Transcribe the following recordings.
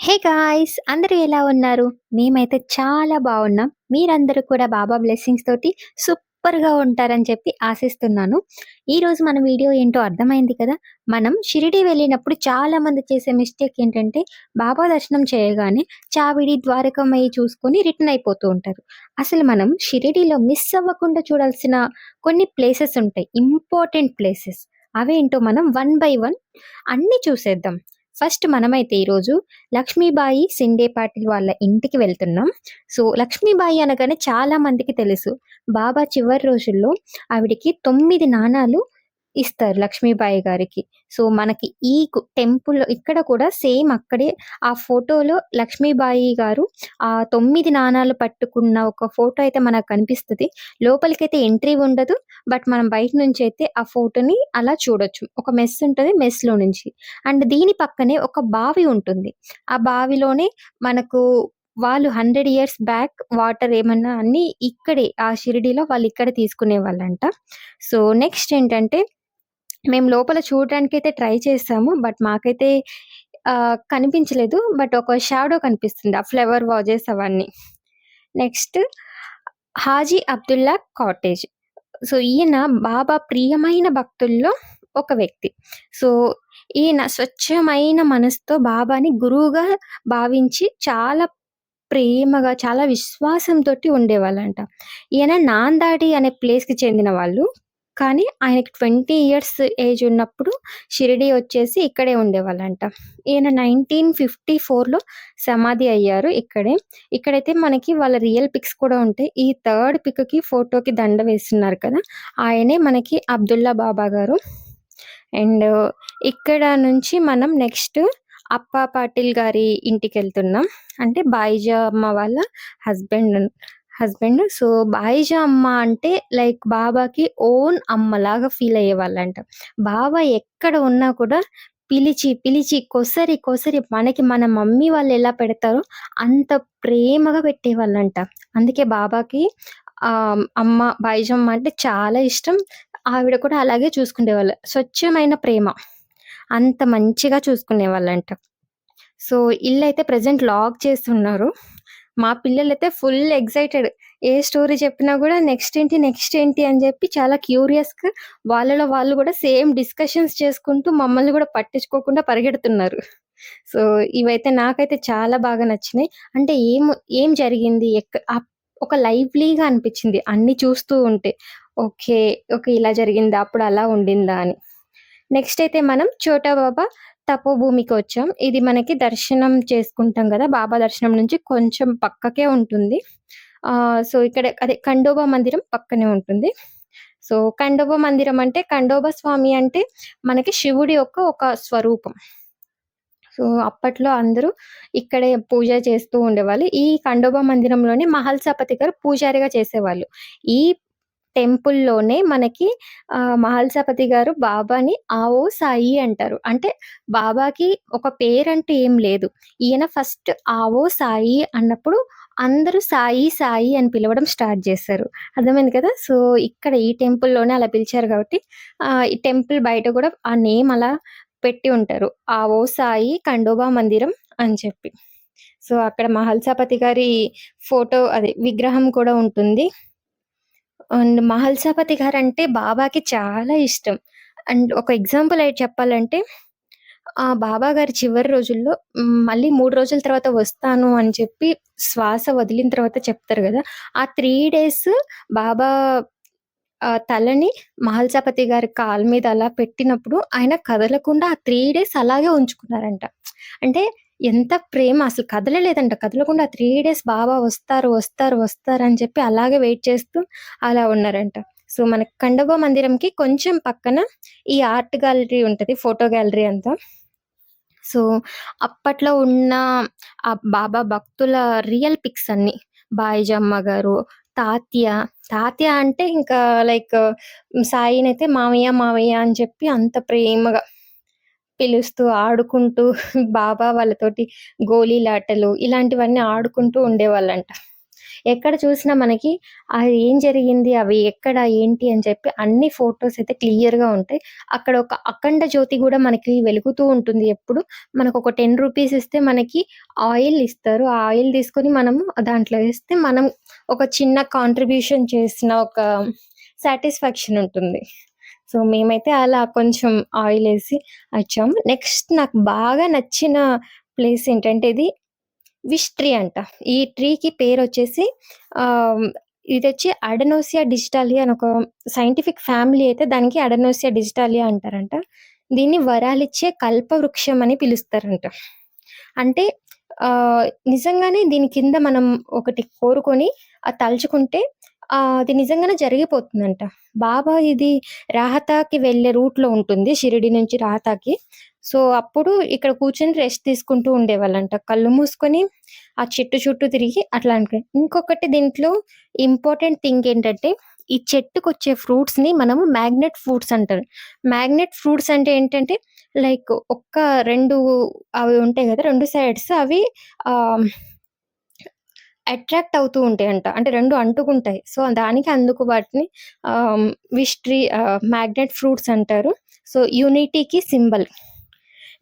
Hey guys! అందరూ ఎలా ఉన్నారు? మేమైతే చాలా బాగున్నాం మీరందరూ కూడా బాబా బ్లెస్సింగ్స్ తోటి సూపర్‌గా ఉంటారని చెప్పి ఆశిస్తున్నాను. ఈరోజు మన వీడియో ఏంటో అర్థమైంది కదా! మనం షిరిడీ వెళ్ళినప్పుడు చాలా మంది చేసే మిస్టేక్ ఏంటంటే, బాబా దర్శనం చేయగానే చావిడి, ద్వారకం అయ్యి చూసుకొని రిటర్న్ అయిపోతూ ఉంటారు. అసలు మనం షిరిడీలో మిస్ అవ్వకుండా చూడాల్సిన కొన్ని ప్లేసెస్ ఉంటాయి. Important places. అవేంటో మనం వన్ బై వన్ అన్నీ చూసేద్దాం. ఫస్ట్ మనమైతే ఈరోజు లక్ష్మీబాయి సిండే పాటిల్ వాళ్ళ ఇంటికి వెళ్తున్నాం. సో, లక్ష్మీబాయి అనగానే చాలా మందికి తెలుసు. బాబా చివరి రోజుల్లో ఆవిడకి తొమ్మిది నాణాలు ఇస్తారు లక్ష్మీబాయి గారికి. సో, మనకి ఈ టెంపుల్ ఇక్కడ కూడా సేమ్ అక్కడే ఆ ఫోటోలో లక్ష్మీబాయి గారు ఆ తొమ్మిది నాణాలు పట్టుకున్న ఒక ఫోటో అయితే మనకు కనిపిస్తది. లోపలికైతే ఎంట్రీ ఉండదు. బట్ మనం బయట నుంచి అయితే ఆ ఫోటోని అలా చూడొచ్చు. ఒక మెస్ ఉంటుంది మెస్‌లో నుంచి. అండ్ దీని పక్కనే ఒక బావి ఉంటుంది. ఆ బావిలోనే మనకు వాళ్ళు 100 ఇయర్స్ బ్యాక్ వాటర్ ఏమన్నా అన్ని ఇక్కడే ఆ షిరిడీలో వాళ్ళు ఇక్కడ తీసుకునే వాళ్ళంట సో, నెక్స్ట్ ఏంటంటే మేము లోపల చూడడానికైతే ట్రై చేసాము. బట్ మాకైతే కనిపించలేదు. బట్ ఒక షాడో కనిపిస్తుంది. ఆ ఫ్లవర్ వాజెస్ అవన్నీ. Next Haji Abdullah cottage. So, ఈయన బాబా ప్రియమైన భక్తుల్లో ఒక వ్యక్తి. సో, ఈయన స్వచ్ఛమైన మనసుతో బాబాని గురువుగా భావించి చాలా ప్రేమగా, చాలా విశ్వాసంతోటి ఉండేవాళ్ళంట. ఈయన నాందాడి అనే ప్లేస్‌కి చెందిన వాళ్ళు. కానీ ఆయనకి 20 ఇయర్స్ ఏజ్ ఉన్నప్పుడు షిరిడి వచ్చేసి ఇక్కడే ఉండేవాళ్ళంట. ఈయన 1954లో సమాధి అయ్యారు ఇక్కడే. ఇక్కడైతే మనకి వాళ్ళ రియల్ పిక్స్ కూడా ఉంటాయి. ఈ థర్డ్ పిక్‌కి ఫోటోకి దండ వేస్తున్నారు కదా! ఆయనే మనకి అబ్దుల్లా బాబా గారు. అండ్ ఇక్కడ నుంచి మనం నెక్స్ట్ అప్పా పాటిల్ గారి ఇంటికి వెళ్తున్నాం అంటే బాయిజా అమ్మ వాళ్ళ హస్బెండ్ హస్బెండ్. సో, బాయిజా అమ్మ అంటే లైక్ బాబాకి ఓన్ అమ్మలాగా ఫీల్ అయ్యేవాళ్ళంట. బాబా ఎక్కడ ఉన్నా కూడా పిలిచి, పిలిచి కొసరి, కొసరి మనకి మన మమ్మీ వాళ్ళు ఎలా పెడతారో అంత ప్రేమగా పెట్టేవాళ్ళంట. అందుకే బాబాకి అమ్మ బాయిజమ్మ అంటే చాలా ఇష్టం. ఆవిడ కూడా అలాగే చూసుకునేవాళ్ళు. స్వచ్ఛమైన ప్రేమ. అంత మంచిగా చూసుకునేవాళ్ళంట. సో, ఇల్లు అయితే ప్రజెంట్ లాక్ చేస్తున్నారు మా పిల్లలైతే ఫుల్ ఎక్సైటెడ్. ఏ స్టోరీ చెప్పినా కూడా నెక్స్ట్ ఏంటి? నెక్స్ట్ ఏంటి? అని చెప్పి చాలా క్యూరియస్‌గా వాళ్ళలో వాళ్ళు కూడా సేమ్ డిస్కషన్స్ చేసుకుంటూ మమ్మల్ని కూడా పట్టించుకోకుండా పరిగెడుతున్నారు. సో, ఇవైతే నాకైతే చాలా బాగా నచ్చినాయి. అంటే ఏం ఏం జరిగింది? ఎక్క ఒక లైవ్లీగా అనిపించింది అన్ని చూస్తూ ఉంటే. ఓకే. ఓకే. ఇలా జరిగిందా? అప్పుడు అలా ఉండిందా అని. నెక్స్ట్ అయితే మనం చోటా బాబా తపోభూమికి వచ్చాం. ఇది మనకి దర్శనం చేసుకుంటాం కదా బాబా దర్శనం నుంచి కొంచెం పక్కకే ఉంటుంది. సో, ఇక్కడ అదే ఖండోబా మందిరం పక్కనే ఉంటుంది. సో, ఖండోబా మందిరం అంటే ఖండోబా స్వామి అంటే మనకి శివుడి యొక్క ఒక స్వరూపం. సో, అప్పట్లో అందరూ ఇక్కడే పూజ చేస్తూ ఉండేవాళ్ళు. ఈ ఖండోబా మందిరంలోనే మహల్సాపతి గారు పూజారిగా చేసేవాళ్ళు. ఈ టెంపుల్‌లోనే మనకి మహల్సాపతి గారు బాబాని ఆవో సాయి అంటారు. అంటే బాబాకి ఒక పేరంటూ ఏం లేదు. ఈయన ఫస్ట్ ఆవో సాయి అన్నప్పుడు అందరూ సాయి, సాయి అని పిలవడం స్టార్ట్ చేశారు అర్థమైంది కదా! సో, ఇక్కడ ఈ టెంపుల్‌లోనే అలా పిలిచారు కాబట్టి ఈ టెంపుల్ బయట కూడా ఆ నేమ్ అలా పెట్టి ఉంటారు. ఆవో సాయి ఖండోబా మందిరం అని చెప్పి. సో, అక్కడ మహల్సాపతి గారి ఫోటో అదే విగ్రహం కూడా ఉంటుంది. అండ్ మహల్సాపతి అంటే బాబాకి చాలా ఇష్టం. అండ్ ఒక ఎగ్జాంపుల్ అయితే చెప్పాలంటే ఆ బాబా గారి చివరి రోజుల్లో మళ్ళీ మూడు రోజుల తర్వాత వస్తాను అని చెప్పి శ్వాస వదిలిన తర్వాత చెప్తారు కదా ఆ త్రీ డేస్ బాబా తలని మహల్సాపతి గారి కాలు మీద అలా పెట్టినప్పుడు ఆయన కదలకుండా ఆ త్రీ డేస్ అలాగే ఉంచుకున్నారంట. అంటే ఎంత ప్రేమ అసలు కదలలేదంట. కదలకుండా త్రీ డేస్ బాబా వస్తారు, వస్తారు, వస్తారు అని చెప్పి అలాగే వెయిట్ చేస్తూ అలా ఉన్నారంట. సో, మన కండబ మందిరంకి కొంచెం పక్కన ఈ ఆర్ట్ గ్యాలరీ ఉంటది. ఫోటో గ్యాలరీ అంతా. సో, అప్పట్లో ఉన్న ఆ బాబా భక్తుల రియల్ పిక్స్ అన్ని బాయిజమ్మ గారు, తాత్య, తాత్య అంటే ఇంకా లైక్ సాయినైతే మామయ్య మావయ్య అని చెప్పి అంత ప్రేమగా పిలుస్తూ, ఆడుకుంటూ బాబా వాళ్ళతోటి గోళీలాటలు ఇలాంటివన్నీ ఆడుకుంటూ ఉండేవాళ్ళంట. ఎక్కడ చూసినా మనకి అది ఏం జరిగింది, అవి ఎక్కడ, ఏంటి అని చెప్పి అన్ని ఫొటోస్ అయితే క్లియర్‌గా ఉంటాయి. అక్కడ ఒక అఖండ జ్యోతి కూడా మనకి వెలుగుతూ ఉంటుంది ఎప్పుడు. మనకు ఒక టెన్ రూపీస్ ఇస్తే మనకి ఆయిల్ ఇస్తారు. ఆ ఆయిల్ తీసుకొని మనము దాంట్లో వేస్తే మనం ఒక చిన్న కాంట్రిబ్యూషన్ చేసిన ఒక సాటిస్ఫాక్షన్ ఉంటుంది. సో, మేమైతే అలా కొంచెం ఆయిల్ వేసి వచ్చాము. నెక్స్ట్ నాకు బాగా నచ్చిన ప్లేస్ ఏంటంటే ఇది విష్ ట్రీ అంట. ఈ ట్రీకి పేరు వచ్చేసి ఇది వచ్చి అడనోసియా డిజిటాలియా అని ఒక సైంటిఫిక్ ఫ్యామిలీ అయితే దానికి అడనోసియా డిజిటాలియా అంటారంట. దీన్ని వరాలిచ్చే కల్పవృక్షం అని పిలుస్తారంట. అంటే నిజంగానే దీని కింద మనం ఒకటి కోరుకొని అది తలుచుకుంటే అది నిజంగానే జరిగిపోతుందంట. బాబా ఇది రాహతాకి వెళ్ళే రూట్‌లో ఉంటుంది. షిరిడి నుంచి రాహతాకి. సో, అప్పుడు ఇక్కడ కూర్చొని రెస్ట్ తీసుకుంటూ ఉండేవాళ్ళంట. కళ్ళు మూసుకొని ఆ చెట్టు చుట్టూ తిరిగి అట్లా అనుకుని ఇంకొకటి దీంట్లో ఇంపార్టెంట్ థింగ్ ఏంటంటే ఈ చెట్టుకు వచ్చే ఫ్రూట్స్‌ని మనము మ్యాగ్నెట్ ఫ్రూట్స్ అంటారు. మ్యాగ్నెట్ ఫ్రూట్స్ అంటే ఏంటంటే లైక్ ఒక్క రెండు అవి ఉంటాయి కదా రెండు సైడ్స్ అవి అట్రాక్ట్ అవుతూ ఉంటాయి అంట అంటే రెండు అంటుకుంటాయి. సో, దానికి అందుకు వాటిని ah, wish tree magnet fruits అంటారు. సో, యూనిటీకి సింబల్.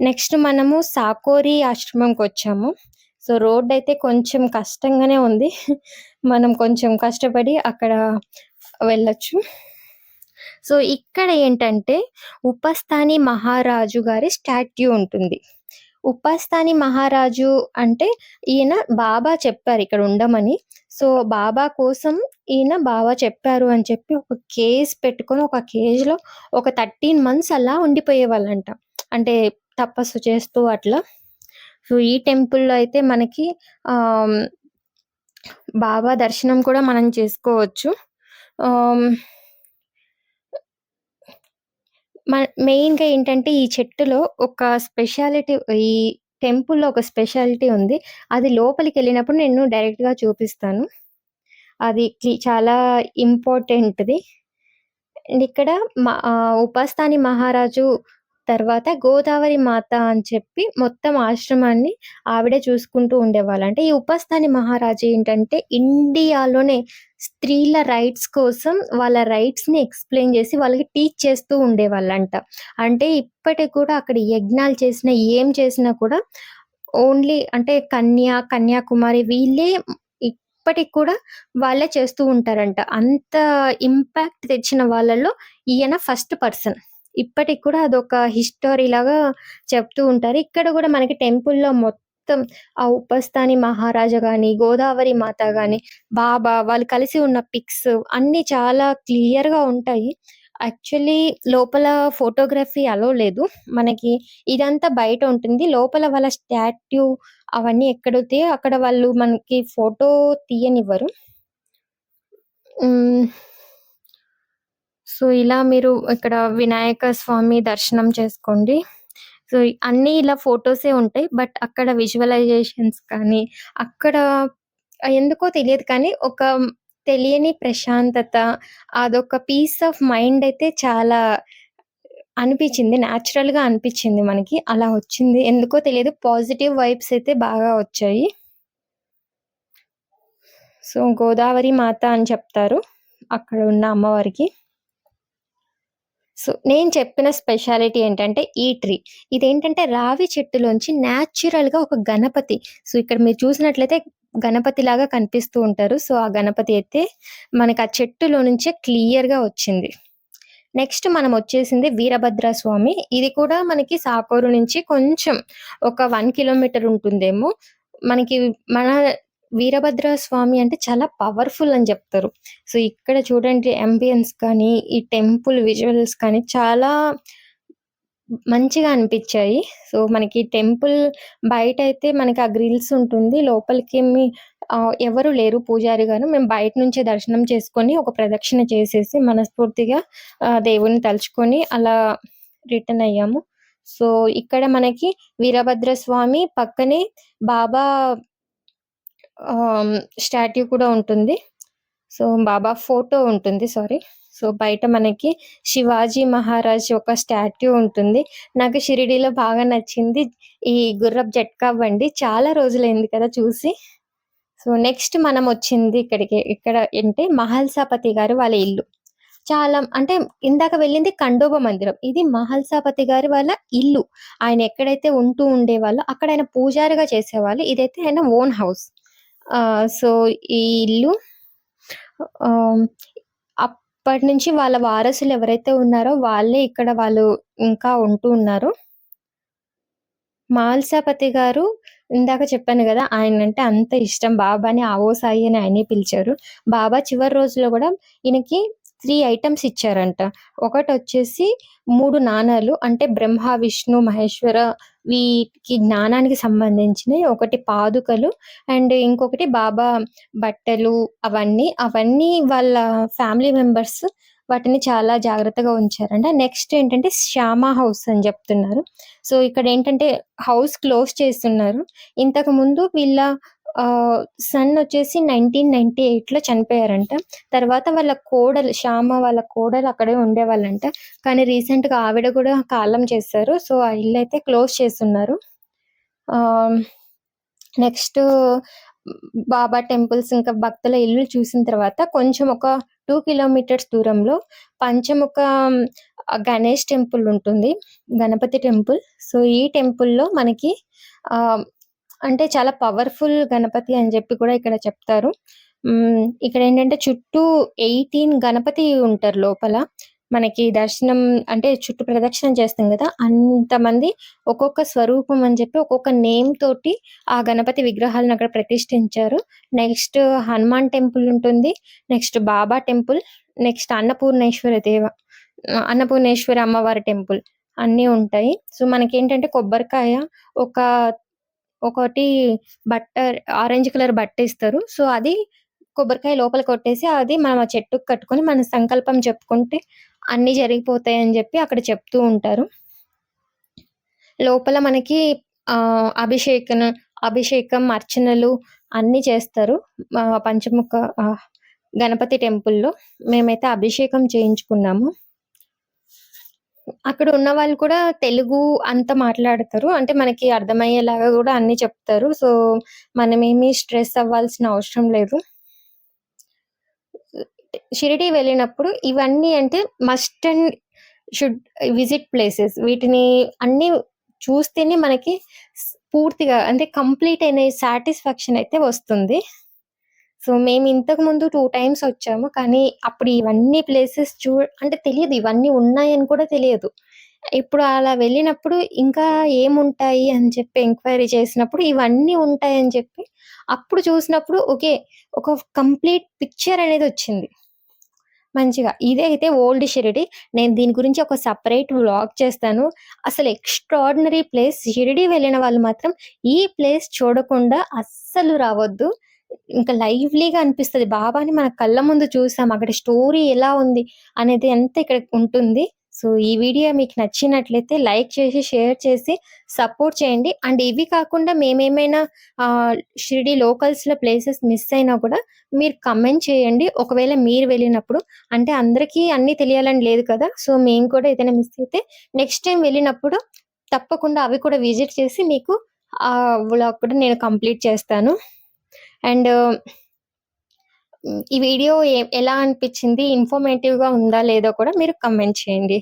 నెక్స్ట్ మనము సాకోరి ఆశ్రమంకి వచ్చాము సో, రోడ్ అయితే కొంచెం కష్టంగానే ఉంది. మనం కొంచెం కష్టపడి అక్కడ వెళ్ళచ్చు సో, ఇక్కడ ఏంటంటే ఉపస్థాని మహారాజు గారి స్టాట్యూ ఉంటుంది. ఉపాస్థాని మహారాజు అంటే ఈయన బాబా చెప్పారు ఇక్కడ ఉండమని. సో, బాబా కోసం ఈయన బాబా చెప్పారు అని చెప్పి ఒక కేజ్ పెట్టుకొని ఒక కేజ్‌లో ఒక 13 మంత్స్ అలా ఉండిపోయేవాళ్ళంట. అంటే తపస్సు చేస్తూ అట్లా. సో, ఈ టెంపుల్‌లో అయితే మనకి బాబా దర్శనం కూడా మనం చేసుకోవచ్చు. మ మెయిన్‌గా ఏంటంటే ఈ చెట్టులో ఒక స్పెషాలిటీ ఈ టెంపుల్‌లో ఒక స్పెషాలిటీ ఉంది. అది లోపలికెళ్ళినప్పుడు నేను డైరెక్ట్‌గా చూపిస్తాను. అది కి చాలా ఇంపార్టెంట్‌ది. అండ్ ఇక్కడ మా ఆహ్, ఉపస్థాని మహారాజు తర్వాత గోదావరి మాత అని చెప్పి మొత్తం ఆశ్రమాన్ని ఆవిడే చూసుకుంటూ ఉండేవాళ్ళు. అంటే ఈ ఉపస్థాని మహారాజు ఏంటంటే ఇండియాలోనే స్త్రీల రైట్స్ కోసం వాళ్ళ రైట్స్‌ని ఎక్స్‌ప్లెయిన్ చేసి వాళ్ళకి టీచ్ చేస్తూ ఉండేవాళ్ళంట. అంటే ఇప్పటికి కూడా అక్కడ యజ్ఞాలు చేసినా, ఏం చేసినా కూడా ఓన్లీ అంటే కన్యా కన్యాకుమారి వీళ్ళే ఇప్పటికి కూడా వాళ్ళే చేస్తూ ఉంటారంట. అంత ఇంపాక్ట్ తెచ్చిన వాళ్ళలో ఈయన ఫస్ట్ పర్సన్. ఇప్పటికి కూడా అదొక హిస్టరీ లాగా చెప్తూ ఉంటారు. ఇక్కడ కూడా మనకి టెంపుల్‌లో మొత్తం ఆ ఉపస్థాని మహారాజా గాని, గోదావరి మాత గాని, బాబా వాళ్ళు కలిసి ఉన్న పిక్స్ అన్ని చాలా క్లియర్‌గా ఉంటాయి. యాక్చువల్లీ లోపల ఫోటోగ్రఫీ అలో లేదు. మనకి ఇదంతా బయట ఉంటుంది. లోపల వాళ్ళ స్టాట్యూ అవన్నీ ఎక్కడైతే అక్కడ వాళ్ళు మనకి ఫోటో తీయనివ్వరు. సో, ఇలా మీరు ఇక్కడ వినాయక స్వామి దర్శనం చేసుకోండి. సో, అన్నీ ఇలా ఫొటోసే ఉంటాయి. బట్ అక్కడ విజువలైజేషన్స్ కానీ, అక్కడ ఎందుకో తెలియదు కానీ ఒక తెలియని ప్రశాంతత, అదొక పీస్ ఆఫ్ మైండ్ అయితే చాలా అనిపించింది న్యాచురల్‌గా అనిపించింది మనకి. అలా వచ్చింది. ఎందుకో తెలియదు పాజిటివ్ వైబ్స్ అయితే బాగా వచ్చాయి. సో, గోదావరి మాత అని చెప్తారు. అక్కడ ఉన్న అమ్మవారికి. సో, నేను చెప్పిన స్పెషాలిటీ ఏంటంటే ఈ ట్రీ. ఇదేంటంటే రావి చెట్టులోంచి న్యాచురల్‌గా ఒక గణపతి. సో, ఇక్కడ మీరు చూసినట్లయితే గణపతిలాగా కనిపిస్తూ ఉంటారు. సో, ఆ గణపతి అయితే మనకి ఆ చెట్టులో నుంచే క్లియర్‌గా వచ్చింది. నెక్స్ట్ మనం వచ్చేసింది వీరభద్ర స్వామి. ఇది కూడా మనకి సాకోరు నుంచి కొంచెం ఒక వన్ కిలోమీటర్ ఉంటుందేమో. మనకి మన వీరభద్ర స్వామి అంటే చాలా పవర్‌ఫుల్ అని చెప్తారు. సో, ఇక్కడ చూడండి అంబియన్స్ కానీ, ఈ టెంపుల్ విజువల్స్ కానీ చాలా మంచిగా అనిపించాయి సో, మనకి టెంపుల్ బయట అయితే మనకి ఆ గ్రిల్స్ ఉంటుంది. లోపలికి ఆహ్, ఎవరు లేరు పూజారి గారు. మేము బయట నుంచే దర్శనం చేసుకొని ఒక ప్రదక్షిణ చేసేసి మనస్ఫూర్తిగా ఆహ్, తలుచుకొని అలా రిటర్న్ అయ్యాము. సో, ఇక్కడ మనకి వీరభద్ర స్వామి పక్కనే బాబా స్టాట్యూ కూడా ఉంటుంది. సో, బాబా ఫోటో ఉంటుంది. సారీ. సో, బయట మనకి శివాజీ మహారాజ్ ఒక స్టాట్యూ ఉంటుంది. నాకు షిరిడీలో బాగా నచ్చింది ఈ గుర్రపు జట్కా బండి. చాలా రోజులైంది కదా చూసి. సో నెక్స్ట్ మనం వచ్చింది ఇక్కడికి ఇక్కడ అంటే మహల్సాపతి గారు వాళ్ళ ఇల్లు చాలా అంటే ఇందాక వెళ్ళింది కండోబ మందిరం ఇది మహల్సాపతి గారి వాళ్ళ ఇల్లు ఆయన ఎక్కడైతే ఉంటూ ఉండేవాళ్ళో అక్కడ ఆయన పూజారిగా చేసేవాళ్ళు ఇదైతే ఆయన ఓన్ హౌస్ సో ఈ ఇల్లు ఆ, అప్పటి నుంచి వాళ్ళ వారసులు ఎవరైతే ఉన్నారో వాళ్ళే ఇక్కడ వాళ్ళు ఇంకా ఉంటూ ఉన్నారు. మాల్సాపతి గారు ఇందాక చెప్పాను కదా ఆయన అంటే అంత ఇష్టం. బాబాని ఆవో సాయి అని ఆయనే పిలిచారు. బాబా చివరి రోజులో కూడా ఈయనకి త్రీ ఐటమ్స్ ఇచ్చారంట. ఒకటి వచ్చేసి మూడు నాణాలు అంటే బ్రహ్మ విష్ణు మహేశ్వర వీటికి జ్ఞానానికి సంబంధించినవి ఒకటి పాదుకలు అండ్ ఇంకొకటి బాబా బట్టలు అవన్నీ. అవన్నీ వాళ్ళ ఫ్యామిలీ మెంబర్స్ వాటిని చాలా జాగ్రత్తగా ఉంచారంట. నెక్స్ట్ ఏంటంటే శ్యామ హౌస్ అని చెప్తున్నారు. సో ఇక్కడ ఏంటంటే హౌస్ క్లోజ్ చేస్తున్నారు. ఇంతకు ముందు వీళ్ళ సన్ వచ్చేసి నైన్టీన్ నైన్టీ ఎయిట్లో చనిపోయారంట. తర్వాత వాళ్ళ కోడలు శ్యామ వాళ్ళ కోడలు అక్కడే ఉండేవాళ్ళంట. కానీ రీసెంట్గా ఆవిడ కూడా కాలం చేశారు. సో ఆ ఇల్లు అయితే క్లోజ్ చేస్తున్నారు. నెక్స్ట్ బాబా టెంపుల్స్ ఇంకా భక్తుల ఇల్లు చూసిన తర్వాత కొంచెం ఒక టూ కిలోమీటర్స్ దూరంలో పంచముఖ గణేష్ టెంపుల్ ఉంటుంది. గణపతి టెంపుల్. సో ఈ టెంపుల్లో మనకి అంటే చాలా పవర్ఫుల్ గణపతి అని చెప్పి కూడా ఇక్కడ చెప్తారు. ఇక్కడ ఏంటంటే చుట్టూ ఎయిటీన్ గణపతి ఉంటారు లోపల. మనకి దర్శనం అంటే చుట్టూ ప్రదక్షిణం చేస్తాం కదా అంతమంది ఒక్కొక్క స్వరూపం అని చెప్పి ఒక్కొక్క నేమ్ తోటి ఆ గణపతి విగ్రహాలను అక్కడ ప్రతిష్ఠించారు. నెక్స్ట్ హనుమాన్ టెంపుల్ ఉంటుంది next Baba temple next Annapurneshwara దేవ అన్నపూర్ణేశ్వరి అమ్మవారి టెంపుల్ అన్నీ ఉంటాయి. సో మనకి ఏంటంటే కొబ్బరికాయ ఒక ఒకటి బట్ట ఆరెంజ్ కలర్ బట్ట ఇస్తారు. సో అది కొబ్బరికాయ లోపల కొట్టేసి అది మనం ఆ చెట్టుకు కట్టుకొని మన సంకల్పం చెప్పుకుంటే అన్ని జరిగిపోతాయి అని చెప్పి అక్కడ చెప్తూ ఉంటారు. లోపల మనకి ఆ అభిషేకం అభిషేకం అర్చనలు అన్ని చేస్తారు. పంచముఖ గణపతి టెంపుల్లో మేమైతే అభిషేకం చేయించుకున్నాము. అక్కడ ఉన్న వాళ్ళు కూడా తెలుగు అంత మాట్లాడతారు. అంటే మనకి అర్థమయ్యేలాగా కూడా అన్ని చెప్తారు. సో మనమేమి స్ట్రెస్ అవ్వాల్సిన అవసరం లేదు. షిరిడి వెళ్ళినప్పుడు ఇవన్నీ అంటే must and should visit places. వీటిని అన్ని చూస్తేనే మనకి స్- పూర్తిగా అంటే కంప్లీట్ అయిన సాటిస్ఫాక్షన్ అయితే వస్తుంది. సో మేము ఇంతకు ముందు టూ టైమ్స్ వచ్చాము. కానీ అప్పుడు ఇవన్నీ ప్లేసెస్ చూ అంటే తెలియదు. ఇవన్నీ ఉన్నాయని కూడా తెలియదు. ఇప్పుడు అలా వెళ్ళినప్పుడు ఇంకా ఏముంటాయి అని చెప్పి ఎంక్వైరీ చేసినప్పుడు ఇవన్నీ ఉంటాయని చెప్పి అప్పుడు చూసినప్పుడు ఓకే ఒక కంప్లీట్ పిక్చర్ అనేది వచ్చింది. మంచిగా. ఇదే అయితే ఓల్డ్ షిరిడి. నేను దీని గురించి ఒక సపరేట్ వ్లాగ్ చేస్తాను. అసలు ఎక్స్ట్రాడినరీ ప్లేస్ షిరిడి వెళ్ళిన వాళ్ళు మాత్రం ఈ ప్లేస్ చూడకుండా అస్సలు రావద్దు. ఇంకా లైవ్లీగా అనిపిస్తుంది. బాబాని మన కళ్ళ ముందు చూసాం. అక్కడ స్టోరీ ఎలా ఉంది అనేది అంతా ఇక్కడ ఉంటుంది. సో ఈ వీడియో మీకు నచ్చినట్లయితే లైక్ చేసి షేర్ చేసి సపోర్ట్ చేయండి. అండ్ ఇవి కాకుండా మేమేమైనా షిరిడి లోకల్స్లో ప్లేసెస్ మిస్ అయినా కూడా మీరు కమెంట్ చేయండి. ఒకవేళ మీరు వెళ్ళినప్పుడు అంటే అందరికీ అన్ని తెలియాలని లేదు కదా సో మేము కూడా ఏదైనా మిస్ అయితే నెక్స్ట్ టైం వెళ్ళినప్పుడు తప్పకుండా అవి కూడా విజిట్ చేసి మీకు ఆ వ్లాగ్ కూడా నేను కంప్లీట్ చేస్తాను. అండ్ ఈ వీడియో ఎలా అనిపించింది? ఇన్ఫర్మేటివ్గా ఉందా? లేదో కూడా మీరు కమెంట్ చేయండి.